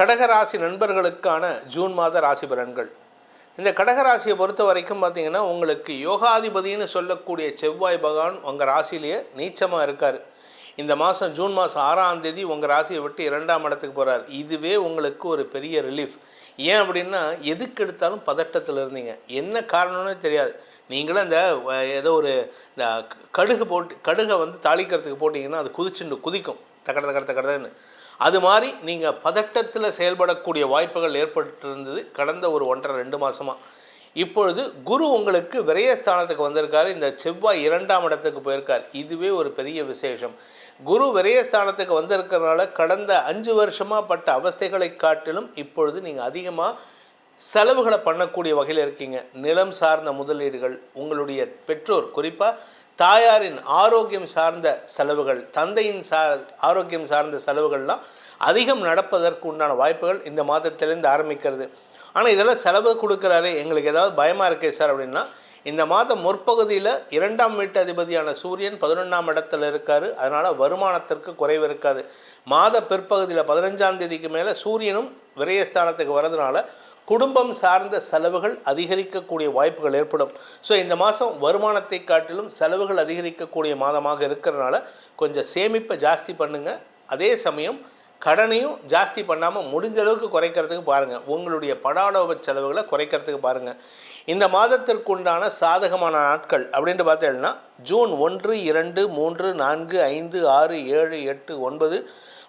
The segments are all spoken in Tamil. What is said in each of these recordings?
கடகராசி நண்பர்களுக்கான ஜூன் மாத ராசி பலன்கள். இந்த கடகராசியை பொறுத்த வரைக்கும் பார்த்தீங்கன்னா உங்களுக்கு யோகாதிபதினு சொல்லக்கூடிய செவ்வாய் பகவான் உங்கள் ராசியிலேயே நீச்சமாக இருக்கார். இந்த மாதம் ஜூன் மாதம் ஆறாம் தேதி உங்கள் ராசியை விட்டு இரண்டாம் இடத்துக்கு போகிறார் இதுவே உங்களுக்கு ஒரு பெரிய ரிலீஃப் ஏன் அப்படின்னா எதுக்கு எடுத்தாலும் பதட்டத்தில் இருந்தீங்க. என்ன காரணம்னு தெரியாது. நீங்களும் இந்த ஏதோ ஒரு இந்த கடுகு போட்டு கடுகை வந்து தாளிக்கிறதுக்கு போட்டிங்கன்னா அது குதிச்சுண்டு குதிக்கும். தக்கட தக்கட தக்கடன்னு அது மாதிரி நீங்கள் பதட்டத்தில் செயல்படக்கூடிய வாய்ப்புகள் ஏற்பட்டிருந்தது கடந்த ஒரு ஒன்றரை ரெண்டு மாதமாக இப்பொழுது குரு உங்களுக்கு விரயஸ்தானத்துக்கு வந்திருக்காரு. இந்த செவ்வாய் இரண்டாம் இடத்துக்கு போயிருக்கார். இதுவே ஒரு பெரிய விசேஷம். குரு விரயஸ்தானத்துக்கு வந்திருக்கிறதுனால கடந்த அஞ்சு வருஷமாக பட்ட அவஸ்தைகளை காட்டிலும் இப்பொழுது நீங்கள் அதிகமாக செலவுகளை பண்ணக்கூடிய வகையில் இருக்கீங்க. நிலம் சார்ந்த முதலீடுகள் உங்களுடைய பெற்றோர் குறிப்பாக தாயாரின் ஆரோக்கியம் சார்ந்த செலவுகள் தந்தையின் சா ஆரோக்கியம் சார்ந்த செலவுகள்லாம் அதிகம் நடப்பதற்கு உண்டான வாய்ப்புகள் இந்த மாதத்திலேருந்து ஆரம்பிக்கிறது. ஆனால் இதெல்லாம் செலவு கொடுக்குறாரு எங்களுக்கு ஏதாவது பயமாக இருக்கே சார் அப்படின்னா இந்த மாதம் முற்பகுதியில் இரண்டாம் வீட்டு அதிபதியான சூரியன் பதினொன்றாம் இடத்துல இருக்கார். அதனால் வருமானத்திற்கு குறைவு இருக்காது. மாத பிற்பகுதியில் பதினஞ்சாம் தேதிக்கு மேலே சூரியனும் விரயஸ்தானத்துக்கு வரதுனால குடும்பம் சார்ந்த செலவுகள் அதிகரிக்கக்கூடிய வாய்ப்புகள் ஏற்படும். ஸோ இந்த மாதம் வருமானத்தை காட்டிலும் செலவுகள் அதிகரிக்கக்கூடிய மாதமாக இருக்கிறனால கொஞ்சம் சேமிப்பை ஜாஸ்தி பண்ணுங்கள் அதே சமயம் கடனையும் ஜாஸ்தி பண்ணாமல் முடிஞ்ச அளவுக்கு குறைக்கிறதுக்கு பாருங்கள் உங்களுடைய படாடோப செலவுகளை குறைக்கிறதுக்கு பாருங்கள் இந்த மாதத்திற்குண்டான சாதகமான நாட்கள் அப்படின்ட்டு பார்த்தீங்கன்னா ஜூன் ஒன்று இரண்டு மூன்று நான்கு ஐந்து ஆறு ஏழு எட்டு ஒன்பது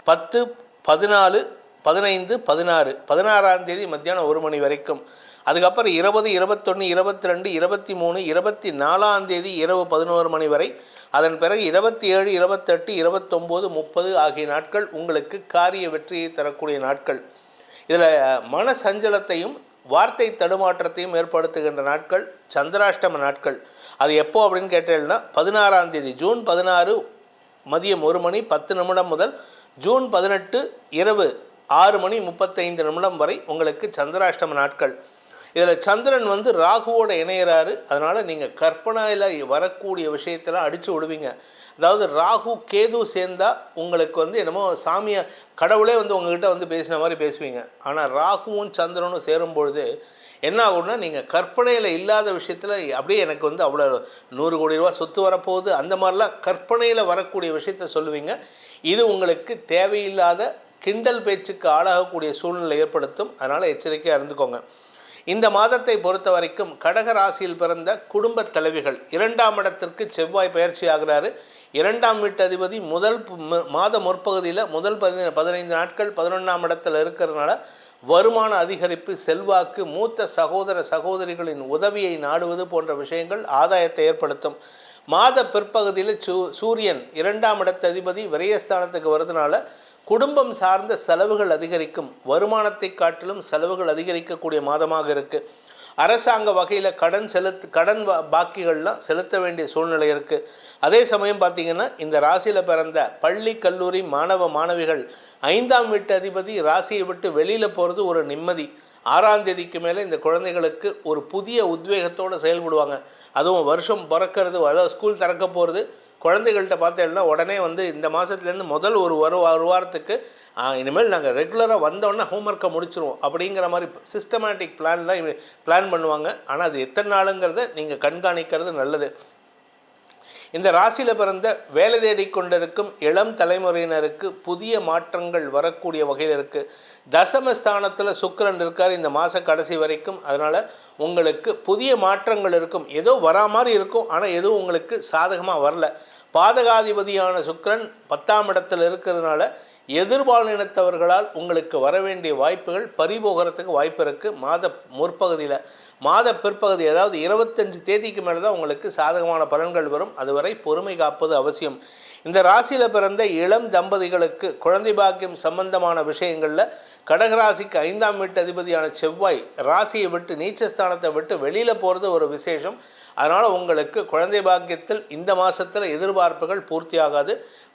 பத்து பதினாலு பதினைந்து பதினாறு பதினாறாம் தேதி மத்தியானம் ஒரு மணி வரைக்கும். அதுக்கப்புறம் இருபது இருபத்தொன்று இருபத்தி ரெண்டு இருபத்தி மூணு இருபத்தி நாலாம் தேதி இரவு பதினோரு மணி வரை. அதன் பிறகு இருபத்தி ஏழு இருபத்தெட்டு இருபத்தொம்போது முப்பது ஆகிய நாட்கள் உங்களுக்கு காரிய வெற்றியை தரக்கூடிய நாட்கள். இதில் மன சஞ்சலத்தையும் வார்த்தை தடுமாற்றத்தையும் ஏற்படுத்துகின்ற நாட்கள் சந்திராஷ்டம நாட்கள். அது எப்போ அப்படின்னு கேட்டேன்னா பதினாறாம் தேதி ஜூன் பதினாறு மதியம் ஒரு மணி பத்து நிமிடம் முதல் ஜூன் பதினெட்டு இரவு ஆறு மணி முப்பத்தைந்து நிமிடம் வரை உங்களுக்கு சந்திராஷ்டம நாட்கள். இதில் சந்திரன் வந்து ராகுவோட இணையிறாரு. அதனால் நீங்கள் கற்பனையில் வரக்கூடிய விஷயத்தெல்லாம் அடித்து விடுவீங்க. அதாவது ராகு கேது சேர்ந்தால் உங்களுக்கு வந்து என்னமோ சாமியை கடவுளே வந்து உங்ககிட்ட வந்து பேசின மாதிரி பேசுவீங்க. ஆனால் ராகுவும் சந்திரனும் சேரும் பொழுது என்ன ஆகும்னா நீங்கள் கற்பனையில் இல்லாத விஷயத்தில் அப்படியே எனக்கு வந்து அவ்வளோ நூறு கோடி ரூபா சொத்து வரப்போகுது. அந்த மாதிரிலாம் கற்பனையில் வரக்கூடிய விஷயத்த சொல்லுவீங்க. இது உங்களுக்கு தேவையில்லாத கிண்டல் பேச்சுக்கு ஆளாகக்கூடிய சூழ்நிலை ஏற்படுத்தும். அதனால் எச்சரிக்கையாக இருந்துக்கோங்க. இந்த மாதத்தை பொறுத்த வரைக்கும் கடக ராசியில் பிறந்த குடும்ப தலைவிகள் இரண்டாம் இடத்திற்கு செவ்வாய் பயிற்சி ஆகிறாரு. இரண்டாம் வீட்டு அதிபதி முதல் மாத முற்பகுதியில் முதல் பதி பதினைந்து நாட்கள் பதினொன்றாம் இடத்தில் இருக்கிறதுனால வருமான அதிகரிப்பு செல்வாக்கு மூத்த சகோதர சகோதரிகளின் உதவியை நாடுவது போன்ற விஷயங்கள் ஆதாயத்தை ஏற்படுத்தும். மாத பிற்பகுதியில் சூ சூரியன் இரண்டாம் இடத்த அதிபதி விரயஸ்தானத்துக்கு வரதுனால குடும்பம் சார்ந்த செலவுகள் அதிகரிக்கும் வருமானத்தை காட்டிலும் செலவுகள் அதிகரிக்கக்கூடிய மாதமாக இருக்குது அரசாங்க வகையில் கடன் செலுத்து கடன் பாக்கிகள்லாம் செலுத்த வேண்டிய சூழ்நிலை இருக்குது அதே சமயம் பார்த்தீங்கன்னா இந்த ராசியில் பிறந்த பள்ளி கல்லூரி மாணவ மாணவிகள் ஐந்தாம் வீட்டு அதிபதி ராசியை விட்டு வெளியில் போகிறது ஒரு நிம்மதி. ஆறாம் தேதிக்கு மேலே இந்த குழந்தைகளுக்கு ஒரு புதிய உத்வேகத்தோடு செயல்படுவாங்க. அதுவும் வருஷம் பிறக்கிறது அதாவது ஸ்கூல் திறக்க போகிறது குழந்தைகள்கிட்ட பார்த்தேன்னா உடனே வந்து இந்த மாதத்துலேருந்து முதல் ஒரு ஒரு ஒரு வாரத்துக்கு இனிமேல் நாங்கள் ரெகுலராக வந்தோடனே ஹோம்ஒர்க்கை முடிச்சிருவோம். அப்படிங்கிற மாதிரி சிஸ்டமேட்டிக் பிளான்லாம் பிளான் பண்ணுவாங்க. ஆனால் அது எத்தனை நாளுங்கிறத நீங்கள் கண்காணிக்கிறது நல்லது. இந்த ராசியில் பிறந்த வேலை தேடி கொண்டிருக்கும் இளம் தலைமுறையினருக்கு புதிய மாற்றங்கள் வரக்கூடிய வகையில் இருக்குது தசமஸ்தானத்தில் சுக்கரன் இருக்கார் இந்த மாத கடைசி வரைக்கும். அதனால் உங்களுக்கு புதிய மாற்றங்கள் இருக்கும். ஏதோ வரா மாதிரி இருக்கும். ஆனால் எதுவும் உங்களுக்கு சாதகமாக வரல. பாதகாதிபதியான சுக்கரன் பத்தாம் இடத்தில் இருக்கிறதுனால எதிர்பாலினத்தவர்களால் உங்களுக்கு வர வேண்டிய வாய்ப்புகள் பறிபோகிறதுக்கு வாய்ப்பு இருக்குது மாத முற்பகுதியில் மாத பிற்பகுதி அதாவது இருபத்தஞ்சு தேதிக்கு மேலே தான் உங்களுக்கு சாதகமான பலன்கள் வரும். அதுவரை பொறுமை காப்பது அவசியம். இந்த ராசியில் பிறந்த இளம் தம்பதிகளுக்கு குழந்தை பாக்கியம் சம்பந்தமான விஷயங்களில் கடகராசிக்கு ஐந்தாம் வீட்டு அதிபதியான செவ்வாய் ராசியை விட்டு நீச்சஸ்தானத்தை விட்டு வெளியில் போகிறது ஒரு விசேஷம். அதனால் உங்களுக்கு குழந்தை பாக்கியத்தில் இந்த மாதத்தில் எதிர்பார்ப்புகள் பூர்த்தியாகாது.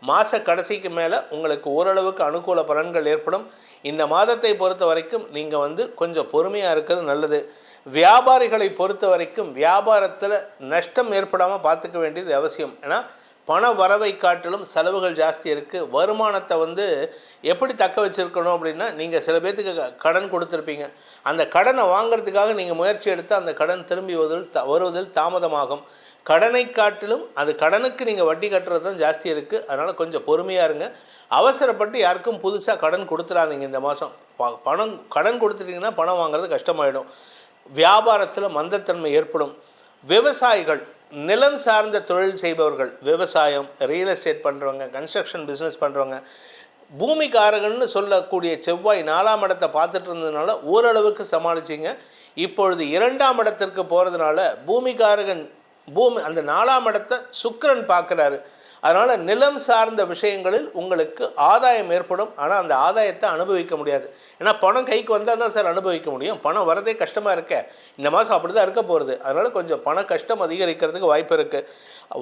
மாத கடைசிக்கு மேலே உங்களுக்கு ஓரளவுக்கு அனுகூல பலன்கள் ஏற்படும். இந்த மாதத்தை பொறுத்த வரைக்கும் நீங்கள் வந்து கொஞ்சம் பொறுமையாக இருக்கிறது நல்லது. வியாபாரிகளை பொறுத்த வரைக்கும் வியாபாரத்தில் நஷ்டம் ஏற்படாமல் பார்த்துக்க வேண்டியது அவசியம். ஏன்னா பண வரவை காட்டிலும் செலவுகள் ஜாஸ்தி இருக்குது வருமானத்தை வந்து எப்படி தக்க வச்சுருக்கணும் அப்படின்னா நீங்கள் சில பேர்த்துக்கு க- கடன் கொடுத்துருப்பீங்க. அந்த கடனை வாங்குறதுக்காக நீங்கள் முயற்சி எடுத்து அந்த கடன் திரும்பி வருவதில் த- வருவதில் தாமதமாகும். கடனை காட்டிலும் அது கடனுக்கு நீங்கள் வட்டி கட்டுறது தான் ஜாஸ்தி இருக்குது அதனால் கொஞ்சம் பொறுமையாக இருங்க. அவசரப்பட்டு யாருக்கும் புதுசாக கடன் கொடுத்துடாதீங்க இந்த மாதம் பணம் கடன் கொடுத்துட்டிங்கன்னா பணம் வாங்குறது கஷ்டமாயிடும். வியாபாரத்தில் மந்தத்தன்மை ஏற்படும். விவசாயிகள் நிலம் சார்ந்த தொழில் செய்பவர்கள் விவசாயம் ரியல் எஸ்டேட் பண்ணுறவங்க கன்ஸ்ட்ரக்ஷன் பிஸ்னஸ் பண்ணுறவங்க பூமிக்காரகன்னு சொல்லக்கூடிய செவ்வாய் நாலாம் இடத்தை பார்த்துட்டு இருந்ததுனால ஓரளவுக்கு சமாளிச்சிங்க. இப்பொழுது இரண்டாம் இடத்திற்கு போகிறதுனால பூமிக்காரகன் பூமி அந்த நாலாம் இடத்தை சுக்கரன் பார்க்குறாரு. அதனால் நிலம் சார்ந்த விஷயங்களில் உங்களுக்கு ஆதாயம் ஏற்படும். ஆனால் அந்த ஆதாயத்தை அனுபவிக்க முடியாது. ஏன்னா பணம் கைக்கு வந்தால் தான் சார் அனுபவிக்க முடியும். பணம் வரதே கஷ்டமாக இருக்க. இந்த மாதம் அப்படி தான் இருக்க போகிறது அதனால் கொஞ்சம் பண கஷ்டம் அதிகரிக்கிறதுக்கு வாய்ப்பு இருக்குது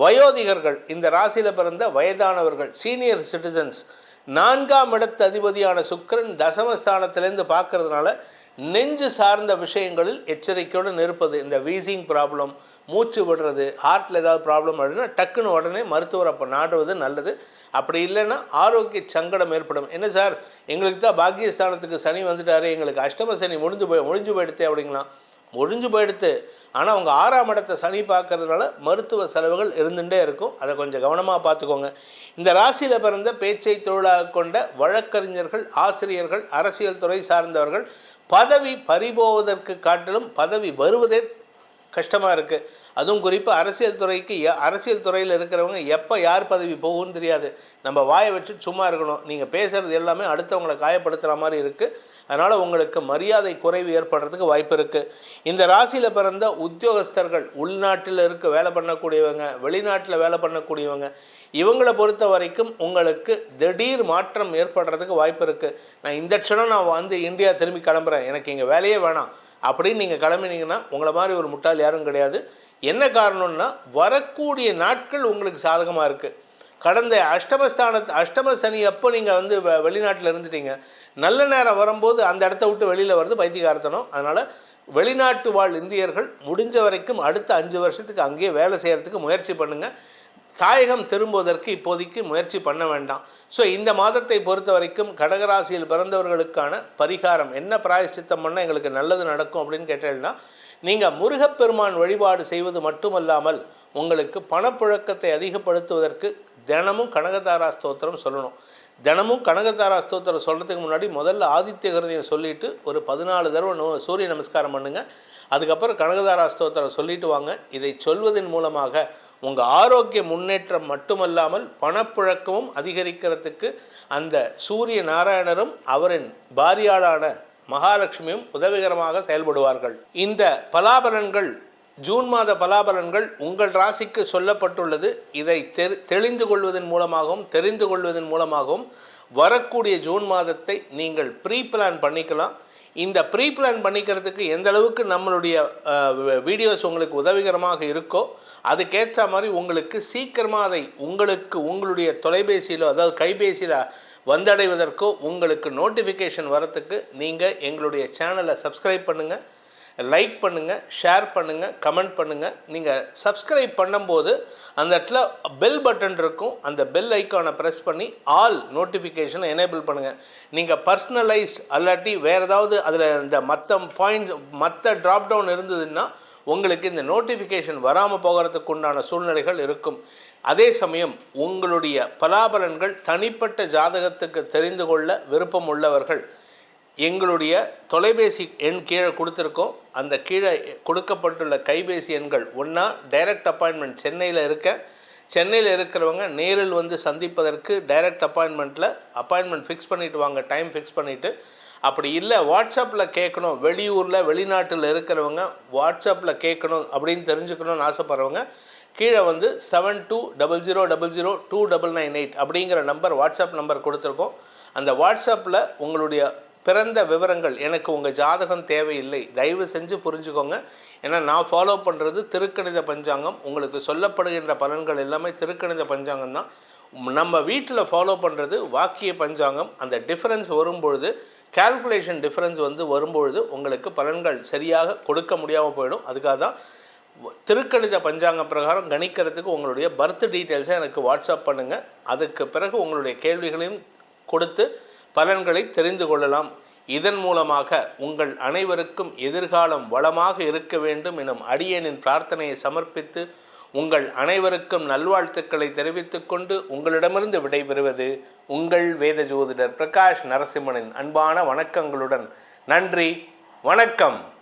வயோதிகர்கள் இந்த ராசியில் பிறந்த வயதானவர்கள் சீனியர் சிட்டிசன்ஸ் நான்காம் இடத்து அதிபதியான சுக்கரன் தசமஸ்தானத்திலேருந்து பார்க்கறதுனால நெஞ்சு சார்ந்த விஷயங்களில் எச்சரிக்கையுடன் இருப்பது இந்த வீசிங் ப்ராப்ளம் மூச்சு விடுறது ஹார்ட்டில் ஏதாவது ப்ராப்ளம் அப்படின்னா டக்குன்னு உடனே மருத்துவர் அப்போ நாடுவது நல்லது. அப்படி இல்லைன்னா ஆரோக்கிய சங்கடம் ஏற்படும். என்ன சார் எங்களுக்கு தான் பாக்கியஸ்தானத்துக்கு சனி வந்துட்டாரு எங்களுக்கு அஷ்டம சனி முடிஞ்சு போய் முடிஞ்சு போயிடுத்து அப்படிங்களாம். முடிஞ்சு போயிடுத்து. ஆனால் உங்கள் ஆறாம் இடத்தை சனி பார்க்கறதுனால மருத்துவ செலவுகள் இருந்துகிட்டே இருக்கும். அதை கொஞ்சம் கவனமாக பார்த்துக்கோங்க. இந்த ராசியில் பிறந்த பேச்சை தொழிலாக கொண்ட வழக்கறிஞர்கள் ஆசிரியர்கள் அரசியல் துறை சார்ந்தவர்கள் பதவி பறிபோவதற்கு காட்டிலும் பதவி வருவதே கஷ்டமாக இருக்குது அதுவும் குறிப்பாக அரசியல் துறைக்கு அரசியல் துறையில் இருக்கிறவங்க எப்போ யார் பதவி போகும்னு தெரியாது. நம்ம வாயை வச்சு சும்மா இருக்கணும். நீங்கள் பேசுகிறது எல்லாமே அடுத்தவங்களை காயப்படுத்துகிற மாதிரி இருக்குது அதனால் உங்களுக்கு மரியாதை குறைவு ஏற்படுறதுக்கு வாய்ப்பு இருக்குது இந்த ராசியில் பிறந்த உத்தியோகஸ்தர்கள் உள்நாட்டில் இருக்க வேலை பண்ணக்கூடியவங்க. வெளிநாட்டில் வேலை பண்ணக்கூடியவங்க. இவங்களை பொறுத்த வரைக்கும் உங்களுக்கு திடீர் மாற்றம் ஏற்படுறதுக்கு வாய்ப்பு இருக்குது நான் இந்த க்ஷணம் நான் வந்து இந்தியா திரும்பி கிளம்புறேன். எனக்கு இங்கே வேலையே வேணாம். அப்படின்னு நீங்கள் கிளம்பினீங்கன்னா உங்களை மாதிரி ஒரு முட்டாள் யாரும் கிடையாது. என்ன காரணம்னா வரக்கூடிய நாட்கள் உங்களுக்கு சாதகமாக இருக்குது கடந்த அஷ்டமஸ்தானத்து அஷ்டம சனி அப்போ நீங்கள் வந்து வெளிநாட்டில் இருந்துட்டீங்க. நல்ல நேரம் வரும்போது அந்த இடத்த விட்டு வெளியில் வருது பைத்தியகார்த்தனம். அதனால் வெளிநாட்டு வாழ் இந்தியர்கள் முடிஞ்ச வரைக்கும் அடுத்த அஞ்சு வருஷத்துக்கு அங்கேயே வேலை செய்கிறதுக்கு முயற்சி பண்ணுங்கள் தாயகம் திரும்புவதற்கு இப்போதைக்கு முயற்சி பண்ண வேண்டாம். ஸோ இந்த மாதத்தை பொறுத்த வரைக்கும் கடகராசியில் பிறந்தவர்களுக்கான பரிகாரம் என்ன பிராயசித்தம் பண்ணால் எங்களுக்கு நல்லது நடக்கும் அப்படின்னு கேட்டீங்கன்னா நீங்கள் முருகப்பெருமான் வழிபாடு செய்வது மட்டுமல்லாமல் உங்களுக்கு பணப்புழக்கத்தை அதிகப்படுத்துவதற்கு தினமும் கனகதாரா ஸ்தோத்திரம் சொல்லணும். தினமும் கனகதாரா ஸ்தோத்திரம் சொல்கிறதுக்கு முன்னாடி முதல்ல ஆதித்ய கிருதியை சொல்லிட்டு ஒரு பதினாலு தடவை நோ- சூரிய நமஸ்காரம் பண்ணுங்கள் அதுக்கப்புறம் கனகதாரா ஸ்தோத்திரம் சொல்லிட்டு வாங்க. இதை சொல்வதன் மூலமாக உங்கள் ஆரோக்கிய முன்னேற்றம் மட்டுமல்லாமல் பணப்புழக்கமும் அதிகரிக்கிறதுக்கு அந்த சூரிய நாராயணரும் அவரின் பாரியாளான மகாலட்சுமியும் உதவிகரமாக செயல்படுவார்கள். இந்த பலாபலன்கள் ஜூன் மாத பலாபலன்கள் உங்கள் ராசிக்கு சொல்லப்பட்டுள்ளது. இதை தெரி தெளிந்து கொள்வதன் மூலமாகவும் தெரிந்து கொள்வதன் மூலமாகவும் வரக்கூடிய ஜூன் மாதத்தை நீங்கள் ப்ரீ பிளான் பண்ணிக்கலாம். இந்த ப்ரீ பிளான் பண்ணிக்கிறதுக்கு எந்த அளவுக்கு நம்மளுடைய வீடியோஸ் உங்களுக்கு உதவிகரமாக இருக்கோ அதுக்கேற்ற மாதிரி உங்களுக்கு சீக்கிரமாக அதை உங்களுக்கு உங்களுடைய தொலைபேசியிலோ அதாவது கைபேசியில் வந்தடைவதற்கோ உங்களுக்கு நோட்டிஃபிகேஷன் வரத்துக்கு நீங்கள் எங்களுடைய சேனலை சப்ஸ்கிரைப் பண்ணுங்கள் லைக் பண்ணுங்கள் ஷேர் பண்ணுங்கள் கமெண்ட் பண்ணுங்கள் நீங்கள் சப்ஸ்கிரைப் பண்ணும்போது அந்த இடத்துல பெல் பட்டன் இருக்கும். அந்த பெல் ஐக்கானை ப்ரெஸ் பண்ணி ஆல் நோட்டிஃபிகேஷனை எனேபிள் பண்ணுங்கள் நீங்கள் பர்சனலைஸ்ட் அல்லாட்டி வேறு ஏதாவது அதில் இந்த மற்ற பாயிண்ட்ஸ் மற்ற ட்ராப் டவுன் இருந்ததுன்னா உங்களுக்கு இந்த நோட்டிஃபிகேஷன் வராமல் போகிறதுக்கு உண்டான சூழ்நிலைகள் இருக்கும். அதே சமயம் உங்களுடைய பலாபலன்கள் தனிப்பட்ட ஜாதகத்துக்கு தெரிந்து கொள்ள விருப்பம் உள்ளவர்கள் எங்களுடைய தொலைபேசி எண் கீழே கொடுத்துருக்கோம். அந்த கீழே கொடுக்கப்பட்டுள்ள கைபேசி எண்கள் ஒன்றா டைரக்ட் அப்பாயின்மெண்ட் சென்னையில் இருக்க. சென்னையில் இருக்கிறவங்க நேரில் வந்து சந்திப்பதற்கு டைரக்ட் அப்பாயின்மெண்ட்டில் அப்பாயின்மெண்ட் ஃபிக்ஸ் பண்ணிவிட்டு வாங்க டைம் ஃபிக்ஸ் பண்ணிவிட்டு அப்படி இல்லை வாட்ஸ்அப்பில் கேட்கணும். வெளியூரில் வெளிநாட்டில் இருக்கிறவங்க வாட்ஸ்அப்பில் கேட்கணும் அப்படின்னு தெரிஞ்சுக்கணும்னு ஆசைப்பட்றவங்க கீழே வந்து seven two double zero double zero two double nine eight அப்படிங்கிற நம்பர் வாட்ஸ்அப் நம்பர் கொடுத்துருக்கோம். அந்த வாட்ஸ்அப்பில் உங்களுடைய பிறந்த விவரங்கள். எனக்கு உங்கள் ஜாதகம் தேவையில்லை. தயவு செஞ்சு புரிஞ்சுக்கோங்க. ஏன்னா நான் ஃபாலோ பண்ணுறது திருக்கணித பஞ்சாங்கம். உங்களுக்கு சொல்லப்படுகின்ற பலன்கள் எல்லாமே திருக்கணித பஞ்சாங்கம் தான். நம்ம வீட்டில் ஃபாலோ பண்ணுறது வாக்கிய பஞ்சாங்கம். அந்த டிஃப்ரென்ஸ் வரும்பொழுது கால்குலேஷன் டிஃப்ரென்ஸ் வந்து வரும்பொழுது உங்களுக்கு பலன்கள் சரியாக கொடுக்க முடியாமல் போயிடும். அதுக்காக தான் திருக்கணித பஞ்சாங்க பிரகாரம் கணிக்கிறதுக்கு உங்களுடைய பர்த் டீட்டெயில்ஸை எனக்கு வாட்ஸ்அப் பண்ணுங்கள் அதுக்கு பிறகு உங்களுடைய கேள்விகளையும் கொடுத்து பலன்களை தெரிந்து கொள்ளலாம். இதன் மூலமாக உங்கள் அனைவருக்கும் எதிர்காலம் வளமாக இருக்க வேண்டும் எனும் அடியனின் பிரார்த்தனையை சமர்ப்பித்து உங்கள் அனைவருக்கும் நல்வாழ்த்துக்களை தெரிவித்துக் கொண்டு உங்களிடமிருந்து விடைபெறுவது உங்கள் வேத ஜோதிடர் பிரகாஷ் நரசிம்மனின் அன்பான வணக்கங்களுடன். நன்றி. வணக்கம்.